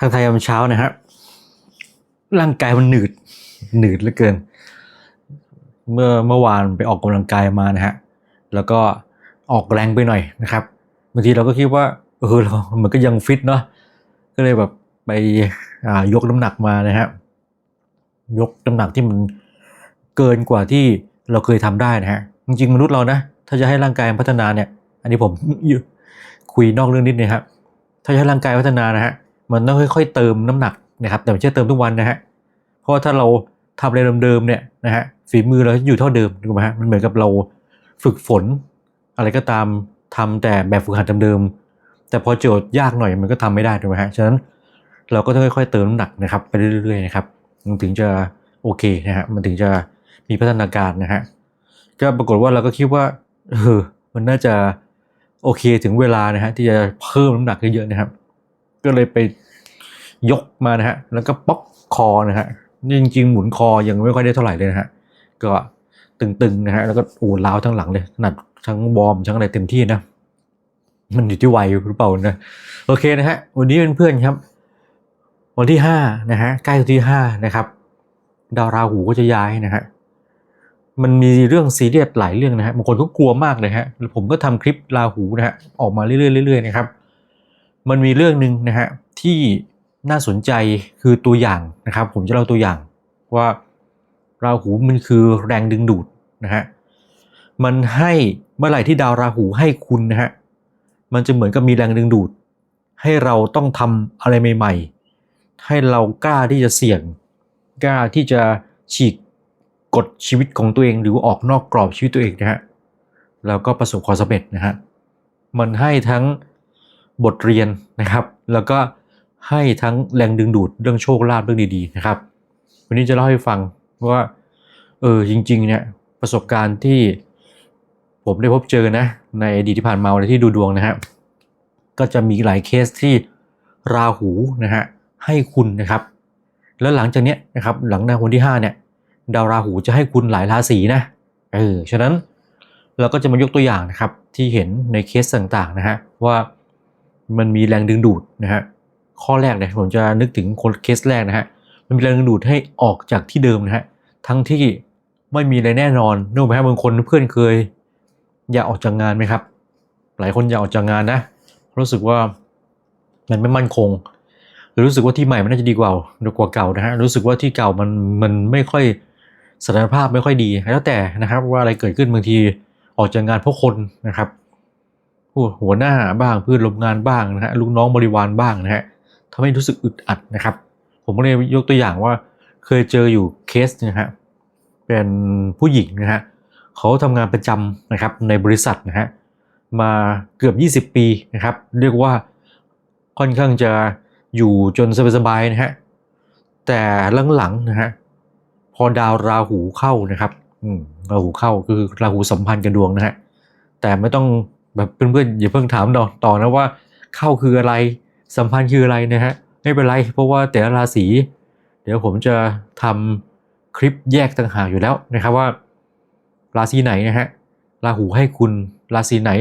ทางไทยยามเช้านะครับร่างกายมันหนืดหนืดเหลือเกิน เมื่อเมื่อวานไปออกกำลังกายมานะฮะแล้วก็ออกแรงไปหน่อยนะครับบางทีเราก็คิดว่าเออเรามันก็ยังฟิตเนาะก็เลยแบบไปอ่ายกน้ำหนักมานะฮะยกน้ำหนักที่มันเกินกว่าที่เราเคยทำได้นะฮะจริงๆมนุษย์เรานะถ้าจะให้ร่างกายพัฒนาเนี่ย อันนี้ผมคุยนอกเรื่องนิดนึงครับถ้าจะให้ร่างกายพัฒนานะฮะ มันต้องค่อยๆเติมน้ำหนักนะครับแต่ไม่ใช่เติมทุกวันนะฮะเพราะว่าถ้าเราทำอะไรเดิมๆเนี่ยนะฮะฝีมือเราอยู่เท่าเดิมถูกไหมฮะมันเหมือนกับเราฝึกฝน อะไรก็ตามทำแต่แบบฝึกหัดเดิมๆแต่พอโจทย์ยากหน่อยมันก็ทำไม่ได้ถูกไหมฮะฉะนั้นเราก็ต้องค่อยๆเติมน้ำหนักนะครับไปเรื่อยๆนะครับมันถึงจะโอเคนะฮะมันถึงจะมีพัฒนาการนะฮะก็ปรากฏว่าเราก็คิดว่าเออมันน่าจะโอเคถึงเวลานะฮะที่จะเพิ่มน้ำหนักเยอะๆนะครับ ก็เลยไป ยกมานะฮะ แล้วก็ป๊อกคอนะฮะนี่จริงๆ หมุนคอยังไม่ค่อยได้เท่าไหร่เลยนะฮะ ก็ตึงๆนะฮะ แล้วก็โอ้ล้าวทั้งหลังเลยขนาดทั้งวอร์มทั้งอะไรเต็มที่นะ มันอยู่ที่วัยหรือเปล่านะ โอเคนะฮะ วันนี้เป็นเพื่อนครับ วันที่ห้านะฮะ ใกล้วันที่ห้านะครับ ดาวราหูก็จะย้ายนะฮะ มันมีเรื่องซีเรียสหลายเรื่องนะฮะ บางคนก็กลัวมากเลยฮะแล้วผมก็ทำคลิปราหูนะฮะ ออกมาเรื่อยๆเรื่อยๆนะครับ มันมีเรื่องหนึ่งนะฮะที่ น่าสนใจคือตัวอย่างนะครับ ผมจะเล่าตัวอย่างว่าราหูมันคือแรงดึงดูดนะฮะมันให้เมื่อไหร่ที่ดาวราหูให้คุณนะฮะมันจะเหมือนกับมีแรงดึงดูด ให้เราต้องทำอะไรใหม่ ๆ ให้เรากล้าที่จะเสี่ยง กล้าที่จะฉีกกฎชีวิตของตัวเอง หรือออกนอกกรอบชีวิตตัวเองนะฮะแล้วก็ประสบความสำเร็จนะฮะมันให้ทั้งบทเรียนนะครับ แล้วก็ ให้ทั้งแรงดึงดูดเรื่องโชคลาภเรื่องดีๆนะครับ วันนี้จะเล่าให้ฟังว่าเออจริง ๆ เนี่ยประสบการณ์ที่ผมได้พบเจอนะ ในอดีตที่ผ่านมาในที่ดูดวงนะฮะก็จะมีหลายเคสที่ราหูนะฮะให้คุณนะครับ แล้วหลังจากเนี้ยนะครับหลังในวันที่ 5 เนี่ย ดาวราหูจะให้คุณหลายราศีนะเออฉะนั้นเราก็จะมายกตัวอย่างนะครับที่เห็นในเคสต่างๆนะฮะว่ามันมีแรงดึงดูดนะฮะ ข้อแรกเนี่ยผมจะนึกถึงคนเคสแรกนะฮะมันมีแรงดึงดูดให้ออกจากที่เดิมนะฮะทั้งที่ไม่มีอะไรแน่นอนนึกไหมครับบางคนเพื่อนเคย อยากออกจากงานไหมครับ หลายคนอยากออกจากงานนะรู้สึกว่ามันไม่มั่นคง หรือรู้สึกว่าที่ใหม่มันน่าจะดีกว่าดีกว่าเก่านะฮะรู้สึกว่าที่เก่ามันมันไม่ค่อยสถานภาพไม่ค่อยดีแล้วแต่นะครับว่าอะไรเกิดขึ้นบางทีออกจากงานเพราะคนนะครับหัวหน้าบ้างเพื่อนร่วมงานบ้างนะฮะลูกน้องบริวารบ้างนะฮะ ทำให้รู้สึกอึดอัดนะครับ ผมก็เลยยกตัวอย่างว่าเคยเจออยู่เคสนะฮะเป็นผู้หญิงนะฮะเขาทำงานประจำนะครับในบริษัทนะฮะมาเกือบ 20 ปีนะครับ เรียกว่าค่อนข้างจะอยู่จนสบายๆนะฮะแต่หลังๆนะฮะพอดาวราหูเข้านะครับอืมราหูเข้าคือราหูสัมพันธ์กับดวงนะฮะแต่ไม่ต้องแบบเพื่อนๆอย่าเพิ่งถามต่อนะว่าเข้าคืออะไร สัมพันธ์คืออะไรนะฮะไม่เป็นไร เพราะว่าแต่ละราศีเดี๋ยวผมจะทำคลิปแยกต่างหากอยู่แล้วนะครับว่า ราศีไหนนะฮะราหูให้คุณราศีไหน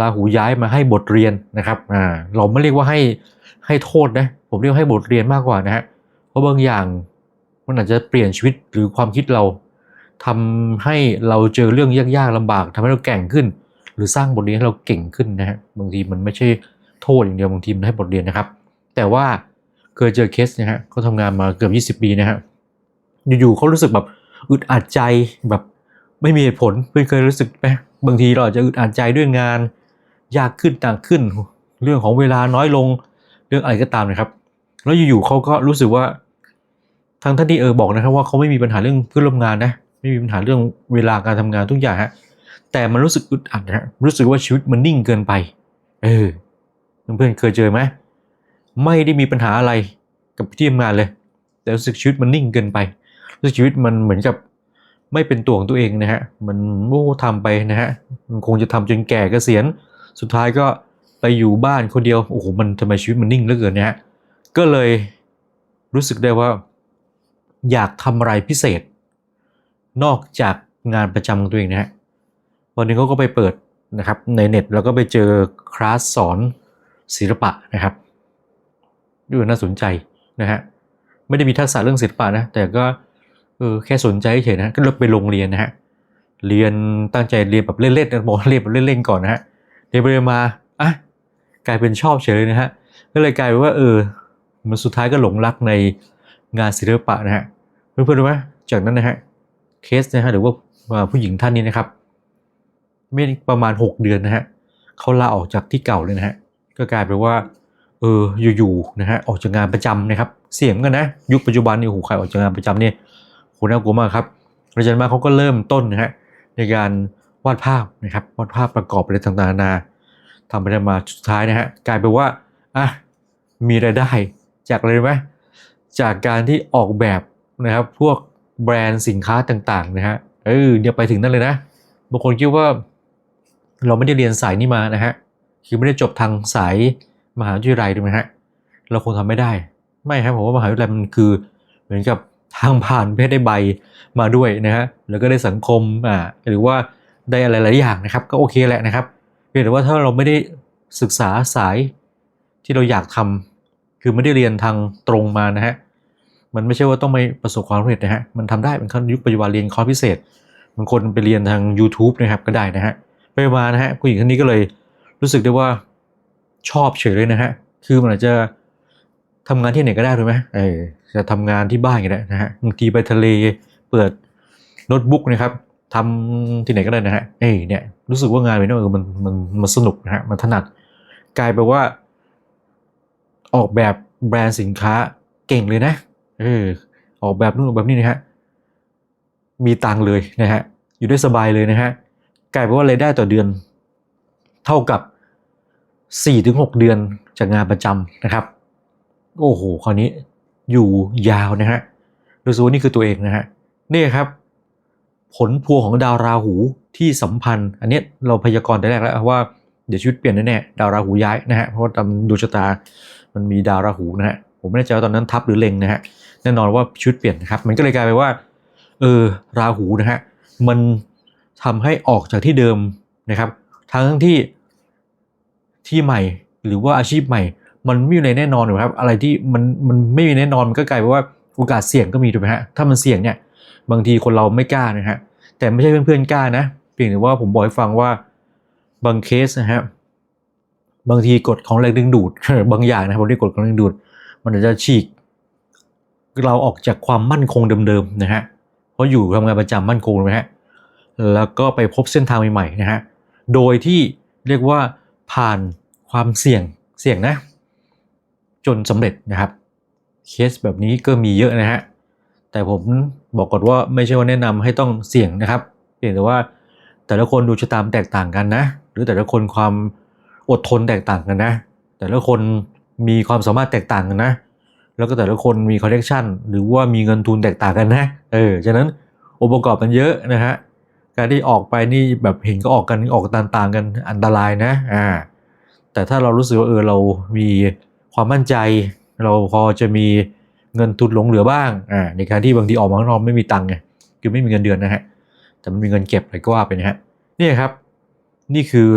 ราหูย้ายมาให้บทเรียนนะครับอ่าเราไม่เรียกว่าให้ให้โทษนะผมเรียกให้บทเรียนมากกว่านะฮะเพราะบางอย่างมันอาจจะเปลี่ยนชีวิตหรือความคิดเราทำให้เราเจอเรื่องยากๆลำบากทำให้เราแก่งขึ้น หรือสร้างบทเรียนให้เราเก่งขึ้นนะฮะบางทีมันไม่ใช่ โทษอย่างเดียวบางทีมันให้บทเรียนนะครับ แต่ว่าเคยเจอเคสนะฮะเขาทำงานมาเกือบ 20 ปีนะฮะอยู่ๆเขารู้สึกแบบอึดอัดใจแบบไม่มีเหตุผลเพื่อนเคยรู้สึกไหมบางทีเราอาจจะอึดอัดใจด้วยงาน ยากขึ้นต่างขึ้น เรื่องของเวลาน้อยลงเรื่องอะไรก็ตามนะครับ แล้วอยู่ๆเขาก็รู้สึกว่าทางท่านที่เออบอกนะครับว่าเขาไม่มีปัญหาเรื่องเพื่อนร่วมงานนะไม่มีปัญหาเรื่องเวลาการทำงานทุกอย่างฮะแต่มันรู้สึกอึดอัดนะรู้สึกว่าชีวิตมันนิ่งเกินไป เออ เพื่อนๆเคยเจอไหมไม่ได้มีปัญหาอะไรกับที่ทำงานเลย แต่รู้สึกชีวิตมันนิ่งเกินไปรู้สึกชีวิตมันเหมือนกับไม่เป็นตัวของตัวเองนะฮะมันโอ้ทำไปนะฮะมันคงจะทำจนแก่เกษียณสุดท้ายก็ไปอยู่บ้านคนเดียวโอ้โหมันทำไมชีวิตมันนิ่งเหลือเกินเนี่ยฮะก็เลยรู้สึกได้ว่า อยากทำอะไรพิเศษ นอกจากงานประจำของตัวเองนะฮะวันนึงเขาก็ไปเปิดนะครับในเน็ตแล้วก็ไปเจอคลาสสอน ศิลปะนะครับเออน่าสนใจนะฮะไม่ได้มีทักษะเรื่องศิลปะนะแต่ก็เออแค่สนใจเฉยนะก็เลือกไปโรงเรียนนะฮะเรียนตั้งใจเรียนแบบเล่นๆนะบอกว่าเรียนแบบเล่นๆก่อนนะฮะเรียนไปเรียนมาอะกลายเป็นชอบเฉยเลยนะฮะก็เลยกลายเป็นว่าเออมันสุดท้ายก็หลงรักในงานศิลปะนะฮะเพื่อนๆรู้ไหมจากนั้นนะฮะเคสนะฮะหรือว่าผู้หญิงท่านนี้นะครับไม่ประมาณ 6 เดือนนะฮะเขาลาออกจากที่เก่าเลยนะฮะ ก็กลายเป็นว่าเอออยู่ๆนะฮะออกจากงานประจำนะครับ เสี่ยงกันนะยุคปัจจุบันนี่โอ้โหใครออกจากงานประจำเนี่ยโหน่ากลัวมากครับหลังจากนั้นมาเขาก็เริ่มต้นนะฮะในการวาดภาพนะครับวาดภาพประกอบอะไรต่างๆนานาทำไปได้มาสุดท้ายนะฮะกลายเป็นว่าอะมีรายได้จากอะไรไหมจากการที่ออกแบบนะครับพวกแบรนด์สินค้าต่างๆนะฮะเออเดี๋ยวไปถึงนั่นเลยนะบางคนคิดว่า เราไม่ได้เรียนสายนี้มานะฮะ คือไม่ได้จบทางสายมหาวิทยาลัยถูกไหมฮะเราคงทำไม่ได้ ไม่ครับผมว่ามหาวิทยาลัยมันคือ เหมือนกับทางผ่านเพื่อได้ใบมาด้วยนะฮะแล้วก็ได้สังคมอ่าหรือว่าได้อะไรหลายอย่างนะครับ ก็โอเคแหละนะครับเพียงแต่ว่าถ้าเราไม่ได้ศึกษาสายที่เราอยากทำคือไม่ได้เรียนทางตรงมานะฮะมันไม่ใช่ว่าต้องไปประสบความสำเร็จนะฮะมันทำได้เป็นขั้นยุคปัจจุบันเรียนคอร์สพิเศษบางคนไปเรียนทาง YouTube นะครับก็ได้นะฮะไปมานะฮะผู้หญิงคนนี้ก็เลย รู้สึกได้ว่าชอบเฉยเลยนะฮะ คือมันอาจจะทำงานที่ไหนก็ได้ถูกไหมเออจะทำงานที่บ้านก็ได้นะฮะ บางทีไปทะเลเปิดโน้ตบุ๊กนะครับทำที่ไหนก็ได้นะฮะ เอ้ยเนี่ย รู้สึกว่างานแบบนี้เออมันมันมันสนุกนะฮะ มันถนัด กลายไปว่า ออกแบบแบรนด์สินค้าเก่งเลยนะ เออ ออกแบบนู่นออกแบบนี้นะฮะ มีตังเลยนะฮะ อยู่ได้สบายเลยนะฮะ กลายเป็นว่ารายได้ต่อเดือน เท่ากับ 4-6 เดือนจากงานประจำนะครับ โอ้โห คราวนี้อยู่ยาวนะฮะรู้สึกว่านี่คือตัวเองนะฮะนี่ครับ ผลพวงของดาวราหูที่สัมพันธ์ อันนี้เราพยากรณ์แต่แรกแล้วว่าเดี๋ยวชีวิตเปลี่ยนแน่ๆดาวราหูย้ายนะฮะเพราะว่าตามดวงชะตามันมีดาวราหูนะฮะผมไม่แน่ใจว่าตอนนั้นทับหรือเล็งนะฮะแน่นอนว่าชีวิตเปลี่ยนนะครับ มันก็เลยกลายเป็นว่าเออราหูนะฮะมันทำให้ออกจากที่เดิมนะครับ ทั้งที่ ที่ใหม่ หรือว่าอาชีพใหม่ มันไม่มีอะไรแน่นอนหรอกครับ อะไรที่มันมันไม่มีแน่นอนมันก็กลายเป็นว่าโอกาสเสี่ยงก็มีถูกไหมฮะถ้ามันเสี่ยงเนี่ยบางทีคนเราไม่กล้านะฮะแต่ไม่ใช่เพื่อนๆกล้านะเพียงแต่ว่าผมบอกให้ฟังว่าบางเคสนะฮะบางทีกฎของแรงดึงดูด บางอย่างนะครับผมเรียกกฎของแรงดึงดูด มันอาจจะฉีก เราออกจากความมั่นคงเดิมๆนะฮะเพราะอยู่ทำงานประจำมั่นคงนะฮะแล้วก็ไปพบเส้นทางใหม่ๆนะฮะโดยที่เรียกว่า ผ่านความเสี่ยงเสี่ยงนะ จนสำเร็จนะครับ เคสแบบนี้ก็มีเยอะนะฮะแต่ผมบอกก่อนว่าไม่ใช่ว่าแนะนำให้ต้องเสี่ยงนะครับเพียงแต่ว่าแต่ละคนดูชะตามแตกต่างกันนะ หรือแต่ละคนความอดทนแตกต่างกันนะ แต่ละคนมีความสามารถแตกต่างกันนะ แล้วก็แต่ละคนมีคอนเนคชันหรือว่ามีเงินทุนแตกต่างกันนะ เออ ฉะนั้นองค์ประกอบมันเยอะนะฮะ การที่ออกไปนี่แบบเห็นก็ออกกันออกต่างๆกันอันตรายนะอ่าแต่ถ้าเรารู้สึกว่าเออเรามีความมั่นใจ เราพอจะมีเงินทุนหลงเหลือบ้างอ่าในการที่บางทีออกมาข้างนอกไม่มีตังค์ไงคือไม่มีเงินเดือนนะฮะแต่มันมีเงินเก็บอะไรก็ว่าไปนะฮะนี่ครับ นี่คือ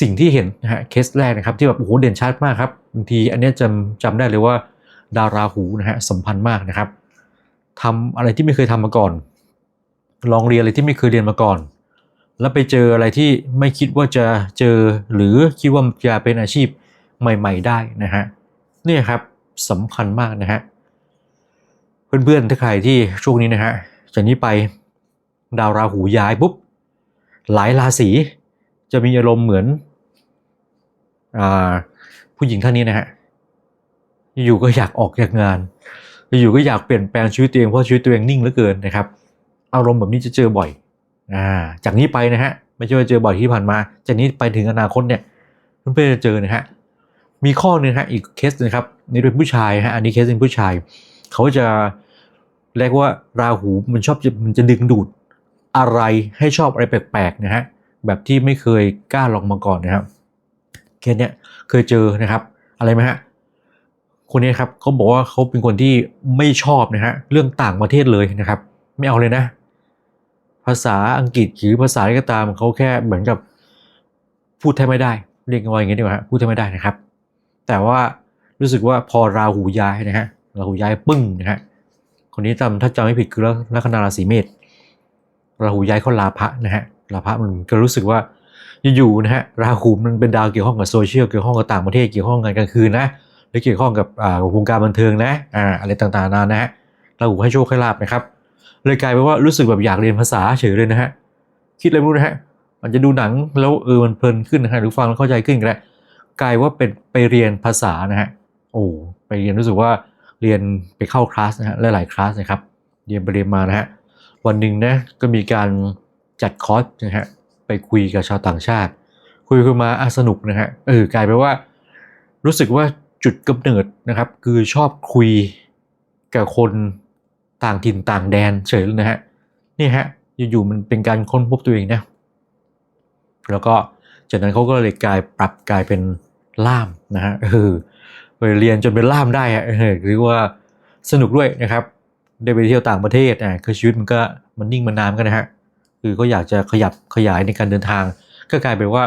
สิ่งที่เห็นนะฮะเคสแรกนะครับ ที่แบบโอ้โหเด่นชัดมากครับบางทีอันเนี้ยจำจำได้เลยว่าดาราหูนะฮะสัมพันธ์มากนะครับทำอะไรที่ไม่เคยทำมาก่อน ลองเรียนอะไรที่ไม่เคยเรียนมาก่อน แล้วไปเจออะไรที่ไม่คิดว่าจะเจอหรือคิดว่าจะเป็นอาชีพใหม่ ๆ ได้นะฮะเนี่ยครับสำคัญมากนะฮะเพื่อนๆถ้าใครที่ช่วงนี้นะฮะจากนี้ไปดาวราหูย้ายปุ๊บหลายราศีจะมีอารมณ์เหมือนอผู้หญิงท่านนี้นะฮะอยู่ก็อยากออกจากงาน อยู่ก็อยากเปลี่ยนแปลงชีวิตตัวเองเพราะชีวิตตัวเองนิ่งเหลือเกินนะครับ อารมณ์แบบนี้จะเจอบ่อยอ่าจากนี้ไปนะฮะไม่ใช่ว่าเจอบ่อยที่ผ่านมา จากนี้ไปถึงอนาคตเนี่ยเพื่อนๆจะเจอนะฮะมีข้อหนึงฮะอีกเคสนะครับนี่เป็นผู้ชายฮะอันนี้เคสเป็นผู้ชาย เขาจะเรียกว่าราหูมันชอบจะมันจะดึงดูดอะไรให้ชอบอะไรแปลกๆนะฮะแบบที่ไม่เคยกล้าลองมาก่อนนะครับเคสเนี้ยเคยเจอนะครับ อะไรไหมฮะคนนี้ครับเขาบอกว่าเขาเป็นคนที่ไม่ชอบนะฮะเรื่องต่างประเทศเลยนะครับ ไม่เอาเลยนะ ภาษาอังกฤษหรือภาษาอะไรก็ตามเขาแค่เหมือนกับพูดแทบไม่ได้ เรียกว่าอย่างนี้ดีกว่าพูดแทบไม่ได้นะครับ แต่ว่ารู้สึกว่าพอราหูย้ายนะฮะราหูย้ายปึ้งนะฮะคนนี้จำถ้าจำไม่ผิดคือลัคนาราศีเมษราหูย้ายเข้าลาภะนะฮะลาภะมันก็รู้สึกว่าอยู่ๆนะฮะราหูมันเป็นดาวเกี่ยวข้องกับโซเชียลเกี่ยวข้องกับต่างประเทศเกี่ยวข้องกับกลางคืนนะหรือเกี่ยวข้องกับอ่าวงการบันเทิงนะอ่าอะไรต่างๆนานานะฮะราหูให้โชคให้ลาภนะครับ เลยกลายเป็นว่ารู้สึกแบบอยากเรียนภาษาเฉยเลยนะฮะ คิดอะไรไม่รู้นะฮะ มันจะดูหนังแล้วเออมันเพลินขึ้นนะฮะหรือฟังแล้วเข้าใจขึ้นก็ได้กลายว่าเป็นไปเรียนภาษานะฮะ โอ้ไปเรียนรู้สึกว่าเรียนไปเข้าคลาสนะฮะหลายๆคลาสนะครับ เรียนไปเรียนมานะฮะ วันหนึ่งนะก็มีการจัดคอร์สนะฮะไปคุยกับชาวต่างชาติ คุยคุยมาอสนุกนะฮะเออกลายเป็นว่า รู้สึกว่าจุดกำเนิดนะครับ คือชอบคุยกับคน ต่างถิ่นต่างแดนเฉยเลยนะฮะนี่ฮะอยู่ๆมันเป็นการค้นพบตัวเองนะแล้วก็จากนั้นเขาก็เลยกลายปรับกลายเป็นล่ามนะฮะเออไปเรียนจนเป็นล่ามได้อะเออเรียกว่าสนุกด้วยนะครับ ได้ไปเที่ยวต่างประเทศอะคือชีวิตมันก็มันนิ่งมันนานกันนะฮะคือก็อยากจะขยับขยายในการเดินทาง ก็กลายเป็นว่า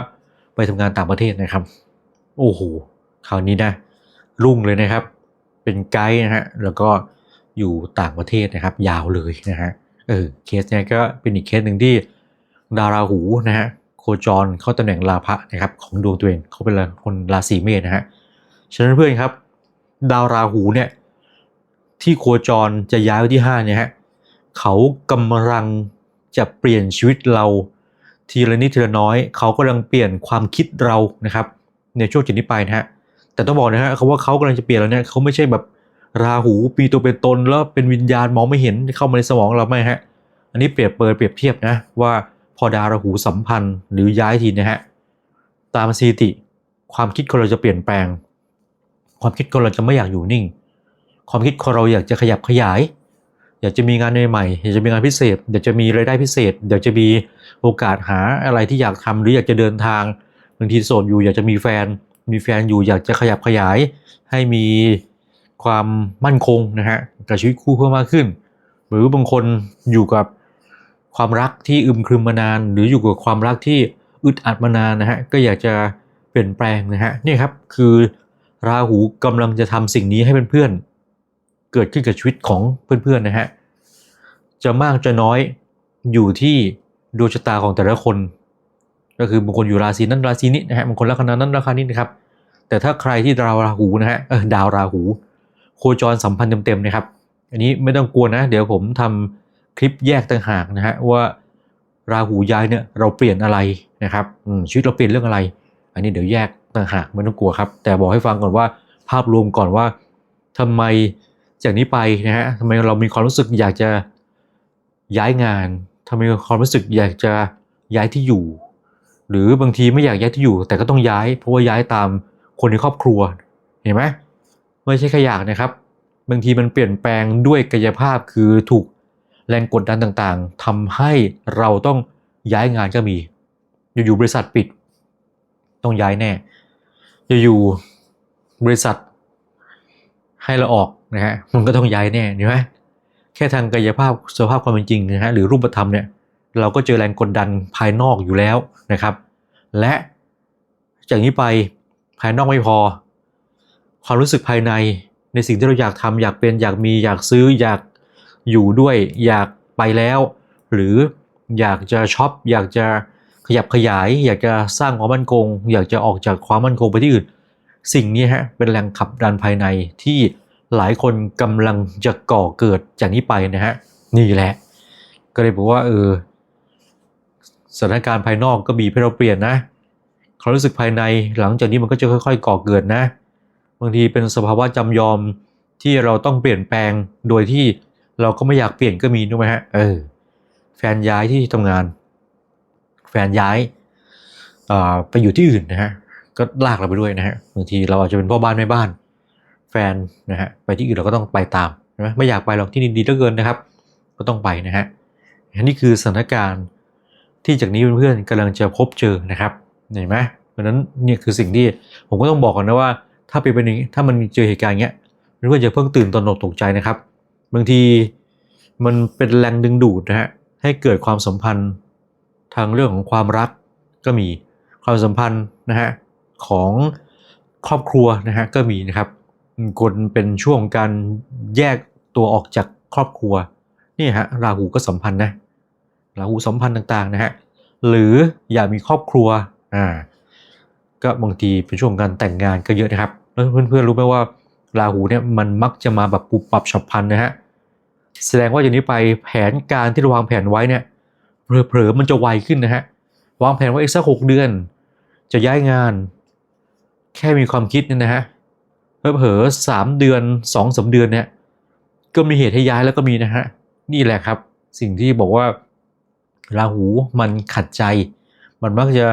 ไปทำงานต่างประเทศนะครับ โอ้โหคราวนี้นะรุ่งเลยนะครับ เป็นไกด์นะฮะแล้วก็ อยู่ต่างประเทศนะครับ ยาวเลยนะฮะเออเคสเนี้ยก็เป็นอีกเคสหนึ่งที่ดาราหูนะฮะโคจรเข้าตำแหน่งลาภะนะครับของดวงตัวเองเขาเป็นคนราศีเมษนะฮะฉะนั้นเพื่อนครับ ดาวราหูเนี่ยที่โคจรจะย้ายไปที่5เนี่ยฮะเขากำลังจะเปลี่ยนชีวิตเราทีละนิดทีละน้อย เขากำลังเปลี่ยนความคิดเรานะครับ ในช่วงจากนี้ไปนะฮะแต่ต้องบอกนะฮะเขาว่าเขากำลังจะเปลี่ยนแล้วเนี่ยเขาไม่ใช่แบบ ราหูปีตัวเป็นตนแล้วเป็นวิญญาณมองไม่เห็นเข้ามาในสมองเราไหมฮะ อันนี้เปรียบเปรยเปรียบเทียบนะว่าพอดาวราหูสัมพันธ์หรือย้ายทีนะฮะตามสถิติ ความคิดคนเราจะเปลี่ยนแปลง ความคิดคนเราจะไม่อยากอยู่นิ่ง ความคิดคนเราอยากจะขยับขยาย อยากจะมีงานใหม่ๆอยากจะมีงานพิเศษอยากจะมีรายได้พิเศษอยากจะมีโอกาสหาอะไรที่อยากทำหรืออยากจะเดินทางบางทีโสดอยู่อยากจะมีแฟน มีแฟนอยู่อยากจะขยับขยาย ให้มี ความมั่นคงนะฮะกับชีวิตคู่เพิ่มมากขึ้น หรือบางคนอยู่กับความรักที่อึมครึมมานาน หรืออยู่กับความรักที่อึดอัดมานานนะฮะก็อยากจะเปลี่ยนแปลงนะฮะนี่ครับคือราหูกำลังจะทำสิ่งนี้ให้เพื่อนๆเกิดขึ้นกับชีวิตของเพื่อนๆนะฮะจะมากจะน้อยอยู่ที่ดวงชะตาของแต่ละคน ก็คือบางคนอยู่ราศีนั้นราศีนี้นะฮะบางคนลัคนานั้นลัคนานี้นะครับแต่ถ้าใครที่ดาวราหูนะฮะดาวราหู โคจรสัมพันธ์เต็มๆนะครับ อันนี้ไม่ต้องกลัวนะ เดี๋ยวผมทำคลิปแยกต่างหากนะฮะว่าราหูย้ายเนี่ยเราเปลี่ยนอะไรนะครับชีวิตเราเปลี่ยนเรื่องอะไร อันนี้เดี๋ยวแยกต่างหากไม่ต้องกลัวครับ แต่บอกให้ฟังก่อนว่าภาพรวมก่อนว่าทำไมจากนี้ไปนะฮะทำไมเรามีความรู้สึกอยากจะย้ายงานทำไมความรู้สึกอยากจะย้ายที่อยู่ หรือบางทีไม่อยากย้ายที่อยู่ แต่ก็ต้องย้ายเพราะว่าย้ายตามคนในครอบครัวเห็นไหม ไม่ใช่แค่อยากนะครับ บางทีมันเปลี่ยนแปลงด้วยกายภาพคือถูกแรงกดดันต่างๆทำให้เราต้องย้ายงานก็มี อยู่ๆบริษัทปิด ต้องย้ายแน่อยู่ๆบริษัทให้เราออกนะฮะมันก็ต้องย้ายแน่เห็นไหมแค่ทางกายภาพสภาพความเป็นจริงนะฮะหรือรูปธรรมเนี่ยเราก็เจอแรงกดดันภายนอกอยู่แล้วนะครับ และจากนี้ไปภายนอกไม่พอ ความรู้สึกภายในในสิ่งที่เราอยากทำอยากเป็นอยากมีอยากซื้ออยากอยู่ด้วย อยากไปแล้ว หรืออยากจะช็อปอยากจะขยับขยาย อยากจะสร้างความมั่นคง อยากจะออกจากความมั่นคงไปที่อื่น สิ่งนี้ฮะเป็นแรงขับดันภายในที่หลายคนกำลังจะก่อเกิดจากนี้ไปนะฮะนี่แหละ ก็เลยบอกว่าเออสถานการณ์ภายนอกก็บีบให้เราเปลี่ยนนะความรู้สึกภายในหลังจากนี้มันก็จะค่อย ๆ ก่อเกิดนะ บางทีเป็นสภาวะจำยอมที่เราต้องเปลี่ยนแปลงโดยที่เราก็ไม่อยากเปลี่ยนก็มีถูกไหมฮะเออแฟนย้ายที่ทำงาน แฟนย้ายไปอยู่ที่อื่นนะฮะก็ลากเราไปด้วยนะฮะบางทีเราอาจจะเป็นพ่อบ้านแม่บ้าน แฟนนะฮะไปที่อื่นเราก็ต้องไปตามใช่ไหมไม่อยากไปหรอกที่นี่ดีเหลือเกินนะครับ ก็ต้องไปนะฮะนี่คือสถานการณ์ที่จากนี้เพื่อนๆกำลังจะพบเจอนะครับเห็นไหมเพราะนั้นเนี่ยคือสิ่งที่ผมก็ต้องบอกก่อนนะว่า ถ้าเป็นแบบนี้ถ้ามันเจอเหตุการณ์เงี้ยเพื่อนๆจะเพิ่งตื่นตระหนกตกใจนะครับ บางทีมันเป็นแรงดึงดูดนะฮะให้เกิดความสัมพันธ์ทางเรื่องของความรักก็มีความสัมพันธ์นะฮะของครอบครัวนะฮะก็มีนะครับคนเป็นช่วงการแยกตัวออกจากครอบครัวนี่ฮะราหูก็สัมพันธ์นะราหูสัมพันธ์ต่างๆนะฮะหรืออยากมีครอบครัวอ่าก็บางทีเป็นช่วงการแต่งงานก็เยอะนะครับ แล้วเพื่อนๆรู้ไหมว่าราหูเนี่ยมันมักจะมาแบบปุบปับฉับพลันนะฮะแสดงว่าอย่างนี้ไปแผนการที่วางแผนไว้เนี่ยเผลอๆมันจะไวขึ้นนะฮะวางแผนไว้อีกสักหกเดือน จะย้ายงาน แค่มีความคิดเนี่ยนะฮะเผลอๆสามเดือนสองสามเดือนเนี่ยก็มีเหตุให้ย้ายแล้วก็มีนะฮะนี่แหละครับ สิ่งที่บอกว่าราหูมันขัดใจ มันมักจะ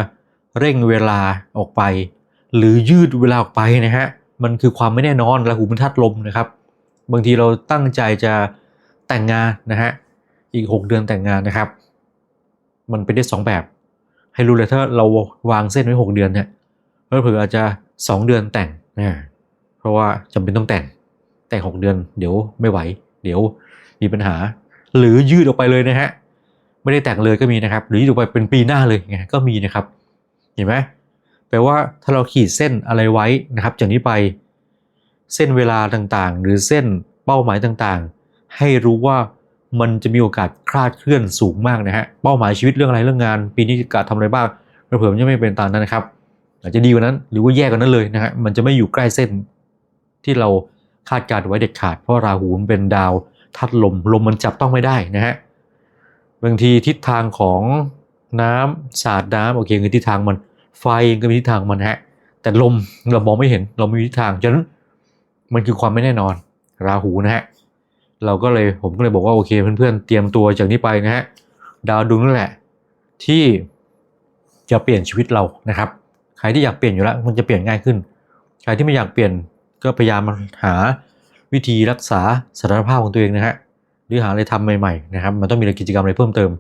เร่งเวลาออกไป หรือยืดเวลาออกไปนะฮะมันคือความไม่แน่นอนราหูมันทัดลมนะครับ บางทีเราตั้งใจจะแต่งงานนะฮะอีก 6 เดือนแต่งงานนะครับ มันเป็นได้สองแบบ ให้รู้เลยถ้าเราวางเส้นไว้ 6 เดือนเนี่ยเผื่ออาจจะ 2 เดือนแต่งนะเพราะว่าจำเป็นต้องแต่งแต่ง 6 เดือน เดี๋ยวไม่ไหว เดี๋ยวมีปัญหา หรือยืดออกไปเลยนะฮะไม่ได้แต่งเลยก็มีนะครับ หรือยืดออกไปเป็นปีหน้าเลยไงก็มีนะครับ เห็นไหม แปลว่าถ้าเราขีดเส้นอะไรไว้นะครับจากนี้ไป เส้นเวลาต่างๆ หรือเส้นเป้าหมายต่างๆ ให้รู้ว่ามันจะมีโอกาสคลาดเคลื่อนสูงมากนะฮะเป้าหมายชีวิตเรื่องอะไรเรื่องงาน ปีนี้จะกาทำอะไรบ้างเผื่อมันจะไม่เป็นตามนั้นนะครับ อาจจะดีกว่านั้นหรือว่าแย่กว่านั้นเลยนะฮะมันจะไม่อยู่ใกล้เส้นที่เราคาดการไว้เด็ดขาด เพราะราหูมันเป็นดาวทัดลมลมมันจับต้องไม่ได้นะฮะบางทีทิศทางของน้ำสาดน้ำโอเคคือทิศทางมัน ไฟก็มีทิศทางมันฮะ แต่ลมเรามองไม่เห็นเราไม่มีทิศทางฉะนั้นมันคือความไม่แน่นอน ราหูนะฮะ เราก็เลยผมก็เลยบอกว่าโอเค เพื่อนๆเตรียมตัวจากนี้ไปนะฮะดาวดวงนั่นแหละ ที่จะเปลี่ยนชีวิตเรานะครับ ใครที่อยากเปลี่ยนอยู่แล้ว มันจะเปลี่ยนง่ายขึ้น ใครที่ไม่อยากเปลี่ยนก็พยายามหาวิธีรักษาสถานภาพของตัวเองนะฮะหรือหาอะไรทำใหม่ๆนะครับ มันต้องมีกิจกรรมอะไรเพิ่มเติม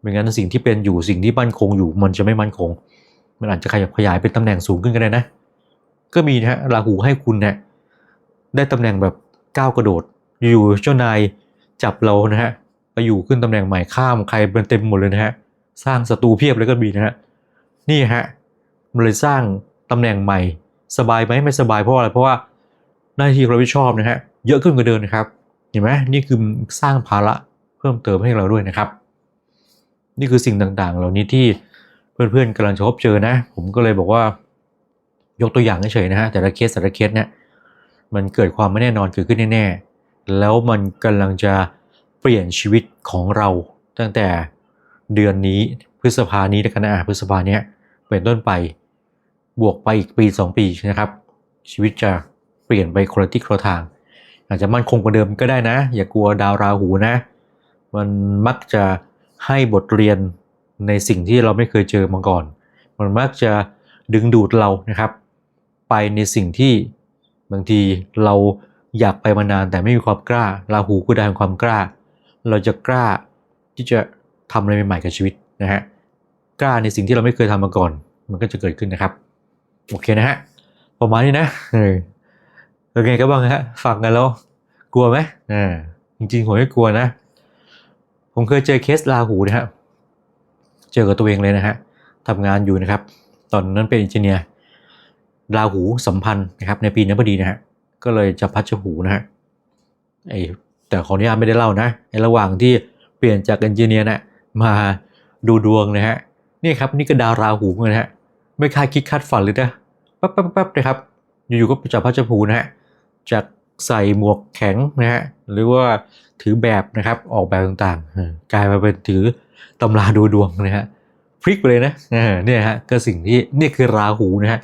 ไม่งั้นสิ่งที่เป็นอยู่สิ่งที่มั่นคงอยู่มันจะไม่มั่นคง มันอาจจะขยับขยายเป็นตำแหน่งสูงขึ้นก็ได้นะ ก็มีนะฮะราหูให้คุณเนี่ยได้ตำแหน่งแบบก้าวกระโดด อยู่เจ้านายจับเรานะฮะไปอยู่ขึ้นตำแหน่งใหม่ข้ามใครเป็นเต็มหมดเลยนะฮะสร้างศัตรูเพียบเลยก็มีนะฮะนี่ฮะมันเลยสร้างตำแหน่งใหม่ สบายไหมไม่สบายเพราะอะไรเพราะว่าหน้าที่เราไม่ชอบนะฮะเยอะขึ้นกว่าเดิมนะครับเห็นไหมนี่คือสร้างภาระเพิ่มเติมให้เราด้วยนะครับ นี่คือสิ่งต่างๆ เหล่านี้ที่ เพื่อนๆกำลังจะพบเจอนะ ผมก็เลยบอกว่ายกตัวอย่างเฉยๆนะฮะแต่ละเคสแต่ละเคสเนี่ยมันเกิดความไม่แน่นอนเกิดขึ้นแน่ๆแล้วมันกำลังจะเปลี่ยนชีวิตของเราตั้งแต่เดือนนี้พฤษภานี้นะคณะพฤษภาเนี้ยเป็นต้นไปบวกไปอีกปี 2 ปีนะครับ ชีวิตจะเปลี่ยนไปคนละทิศคนละทาง อาจจะมั่นคงกว่าเดิมก็ได้นะ อย่ากลัวดาวราหูนะ มันมักจะให้บทเรียน ในสิ่งที่เราไม่เคยเจอมาก่อน มันมักจะดึงดูดเรานะครับ ไปในสิ่งที่บางทีเราอยากไปมานานแต่ไม่มีความกล้าราหูก็ได้ความกล้า เราจะกล้าที่จะทำอะไรใหม่ๆกับชีวิตนะฮะกล้าในสิ่งที่เราไม่เคยทำมาก่อน มันก็จะเกิดขึ้นนะครับ โอเคนะฮะประมาณนี้นะเออเป็นไงก็บ้างฮะฟังกันแล้วกลัวไหมอ่าจริงๆผมไม่กลัวนะ ผมเคยเจอเคสราหูนะฮะ เจอกับตัวเองเลยนะฮะทำงานอยู่นะครับ ตอนนั้นเป็นอินเจเนียร์ราหูสัมพันธ์นะครับ ในปีนี้นพอดีนะฮะก็เลยจะพัดจะหูนะฮะไอแต่ขออนุญาตไม่ได้เล่านะในระหว่างที่เปลี่ยนจากเอนจิเนียร์นะมาดูดวงนะฮะนี่ครับนี่ก็ดาวราหูเหมือนนะฮะไม่คาดคิดคาดฝันเลยนะแป๊บแป๊บแป๊บนะครับ อยู่ๆก็จับพัชภูนะฮะจาก ใส่หมวกแข็งนะฮะหรือว่าถือแบบนะครับออกแบบต่างๆ กลายมาเป็นถือตำราดูดวงนะฮะพลิกไปเลยนะเนี่ยฮะก็สิ่งที่นี่คือราหูนะฮะ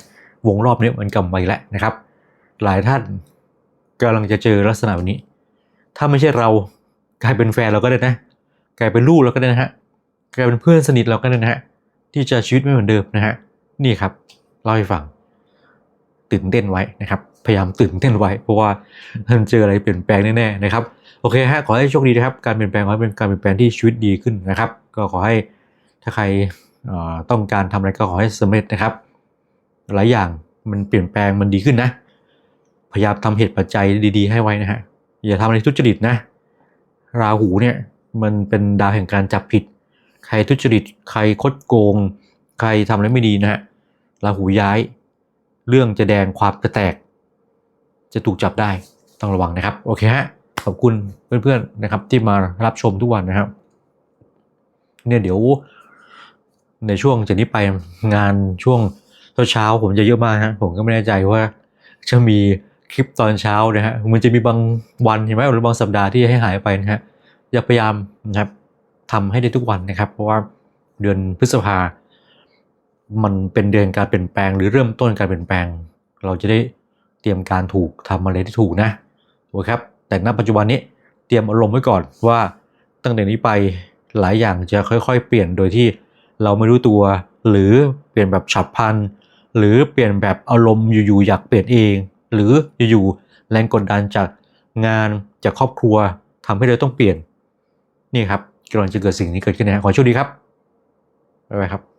วงรอบนี้มันกำไว้แล้วนะครับ หลายท่านกำลังจะเจอลักษณะแบบนี้ ถ้าไม่ใช่เรากลายเป็นแฟนเราก็ได้นะ กลายเป็นลูกเราก็ได้นะฮะกลายเป็นเพื่อนสนิทเราก็ได้นะฮะที่จะชีวิตไม่เหมือนเดิมนะฮะนี่ครับเล่าให้ฟังตื่นเต้นไว้นะครับ พยายามตื่นเต้นไว้ เพราะว่ามันเจออะไรเปลี่ยนแปลงแน่ๆนะครับโอเคฮะขอให้โชคดีนะครับการเปลี่ยนแปลงขอให้เป็นการเปลี่ยนแปลงที่ชีวิตดีขึ้นนะครับ ก็ขอให้ถ้าใครต้องการทำอะไรก็ขอให้สำเร็จนะครับหลายอย่างมันเปลี่ยนแปลงมันดีขึ้นนะ พยายามทำเหตุปัจจัยดีๆ ให้ไว้นะฮะอย่าทำอะไรทุจริตนะ ราหูเนี่ยมันเป็นดาวแห่งการจับผิด ใครทุจริตใครคดโกง ใครทำอะไรไม่ดีนะฮะราหูย้าย เรื่องจะแดงความจะแตก จะถูกจับได้ต้องระวังนะครับ โอเคฮะขอบคุณเพื่อนๆนะครับ ที่มารับชมทุกวันนะครับ เนี่ยเดี๋ยวในช่วงจากนี้ไปงานช่วงเช้าผมจะเยอะมากฮะผมก็ไม่แน่ใจว่าจะมีคลิปตอนเช้านะฮะมันจะมีบางวันเห็นไหมหรือบางสัปดาห์ที่ให้หายไปนะฮะอย่าพยายามนะครับทำให้ได้ทุกวันนะครับ เพราะว่าเดือนพฤษภา มันเป็นเดือนการเปลี่ยนแปลง หรือเริ่มต้นการเปลี่ยนแปลง เราจะได้ เตรียมการถูกทำอะไรที่ถูกนะโอเคครับ แต่ณปัจจุบันนี้เตรียมอารมณ์ไว้ก่อนว่าตั้งแต่นี้ไปหลายอย่างจะค่อยๆ เปลี่ยนโดยที่เราไม่รู้ตัว หรือเปลี่ยนแบบฉับพลัน หรือเปลี่ยนแบบอารมณ์อยู่ๆอยากเปลี่ยนเอง หรืออยู่ๆแรงกดดันจากงานจากครอบครัวทำให้เราต้องเปลี่ยนนี่ครับกำลังจะเกิดสิ่งนี้เกิดขึ้นนะขอโชคดีครับบ๊ายบายครับ